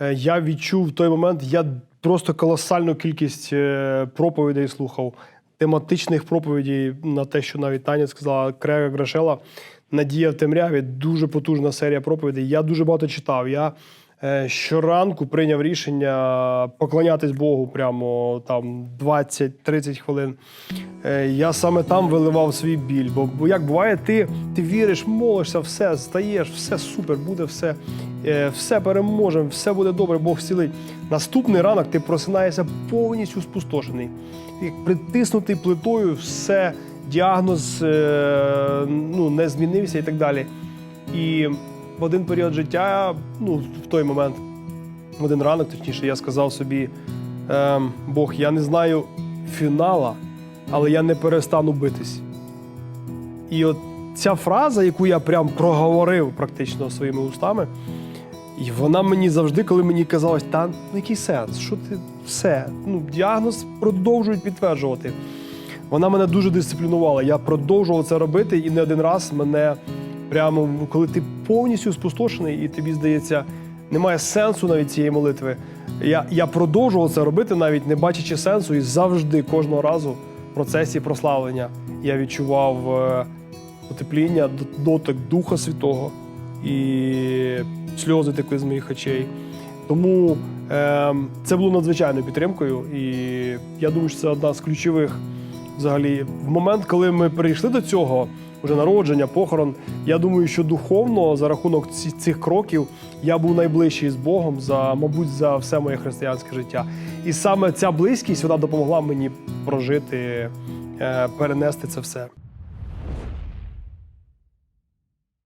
Е, Я відчув в той момент, я просто колосальну кількість е, проповідей слухав, тематичних проповідей на те, що навіть Таня сказала, Крега Грашела, Надія в темряві, дуже потужна серія проповідей. Я дуже багато читав. Я щоранку прийняв рішення поклонятись Богу прямо там 20-30 хвилин. Е, Я саме там виливав свій біль. Бо, як буває, ти, ти віриш, молишся, все, стаєш, все супер, буде все, е, все переможемо, все буде добре, Бог зцілить. Наступний ранок ти просинаєшся повністю спустошений. Як притиснутий плитою, все, діагноз е, ну, не змінився і так далі. І в один період життя, ну, в той момент, в один ранок, точніше, я сказав собі: ем, Бог, я не знаю фінала, але я не перестану битись. І от ця фраза, яку я прям проговорив практично своїми устами, і вона мені завжди, коли мені казалось, та ну який сенс? Що ти все? Ну, діагноз продовжують підтверджувати. Вона мене дуже дисциплінувала. Я продовжував це робити, і не один раз мене прямо, коли ти повністю спустошений, і тобі здається, немає сенсу навіть цієї молитви. Я, я продовжував це робити, навіть не бачачи сенсу, і завжди кожного разу в процесі прославлення я відчував е, утепління, дотик Духа Святого і сльози текли з моїх очей. Тому е, це було надзвичайною підтримкою, і я думаю, що це одна з ключових взагалі. В момент, коли ми перейшли до цього, вже народження, похорон, я думаю, що духовно за рахунок цих кроків я був найближчий з Богом за, мабуть, за все моє християнське життя. І саме ця близькість вона допомогла мені прожити, е, перенести це все.